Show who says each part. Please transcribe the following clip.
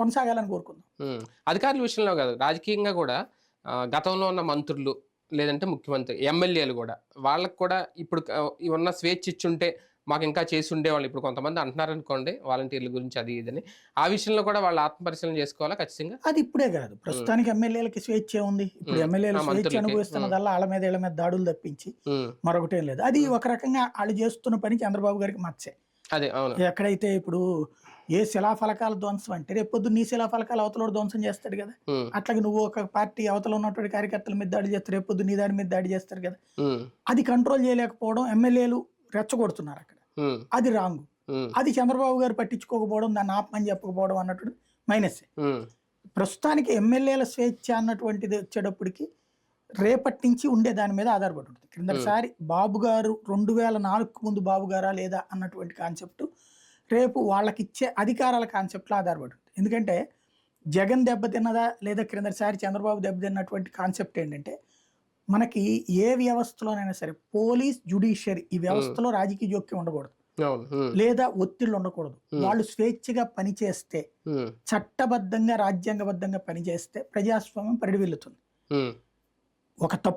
Speaker 1: కొనసాగాలని కోరుకుందాం.
Speaker 2: అధికారుల విషయంలో కాదు రాజకీయంగా కూడా గతంలో ఉన్న మంత్రులు లేదంటే ముఖ్యమంత్రి ఎమ్మెల్యేలు కూడా వాళ్ళకు కూడా ఇప్పుడు ఉన్న స్వేచ్ఛ ఇచ్చుంటే మాకు ఇంకా చేసి ఉండేవాళ్ళు. ఇప్పుడు కొంతమంది అంటున్నారు అనుకోండి వాలంటీర్ల గురించి అది ఇదని. ఆ విషయంలో కూడా వాళ్ళు ఆత్మపరిశీలన చేసుకోవాలా ఖచ్చితంగా?
Speaker 1: అది ఇప్పుడే కాదు. ప్రస్తుతానికి ఎమ్మెల్యేలకి స్వేచ్ఛ ఉంది ఇప్పుడు. ఎమ్మెల్యేలు స్వేచ్ఛ. అనుభవిస్తున్నదల్లా వాళ్ళ మీద వీళ్ళ మీద దాడులు తప్పించి. మరొకటేం లేదు. అది ఒక రకంగా వాళ్ళు చేస్తున్న పని చంద్రబాబు గారికి మచ్చే
Speaker 2: అదే అవును
Speaker 1: ఎక్కడైతే ఇప్పుడు ఏ శిలాఫలకాల ధ్వంసం అంటే రేపు పొద్దున్న నీ శిలాఫలకాలు అవతలోడు ధ్వంసం చేస్తాడు కదా. అట్లాగే నువ్వు ఒక పార్టీ అవతల ఉన్నటువంటి కార్యకర్తల మీద దాడి చేస్తారు రేపు పొద్దున్న నీ దాడి మీద దాడి చేస్తారు కదా. అది కంట్రోల్ చేయలేకపోవడం ఎమ్మెల్యేలు రెచ్చగొడుతున్నారు అక్కడ. అది రాంగ్. అది చంద్రబాబు గారు పట్టించుకోకపోవడం దాన్ని ఆపమని చెప్పకపోవడం అన్నట్టు మైనస్. ప్రస్తుతానికి ఎమ్మెల్యేల స్వేచ్ఛ అన్నటువంటిది వచ్చేటప్పటికి రేపటి నుంచి ఉండే దాని మీద ఆధారపడి ఉంటుంది. క్రిందసారి బాబు గారు రెండు వేల నాలుగుకు ముందు బాబు గారా లేదా అన్నటువంటి కాన్సెప్ట్ రేపు వాళ్ళకి ఇచ్చే అధికారాల కాన్సెప్ట్లో ఆధారపడి ఉంటుంది. ఎందుకంటే జగన్ దెబ్బతిన్నదా లేదా క్రిందసారి చంద్రబాబు దెబ్బతిన్నటువంటి కాన్సెప్ట్ ఏంటంటే మనకి ఏ వ్యవస్థలోనైనా సరే పోలీస్ జుడిషియరీ ఈ వ్యవస్థలో రాజకీయ జోక్యం ఉండకూడదు. లేదా ఒత్తిళ్ళు ఉండకూడదు. వాళ్ళు స్వేచ్ఛగా పనిచేస్తే. చట్టబద్ధంగా రాజ్యాంగబద్ధంగా పనిచేస్తే ప్రజాస్వామ్యం పరిడివిల్లుతుంది. ఒక తప్పు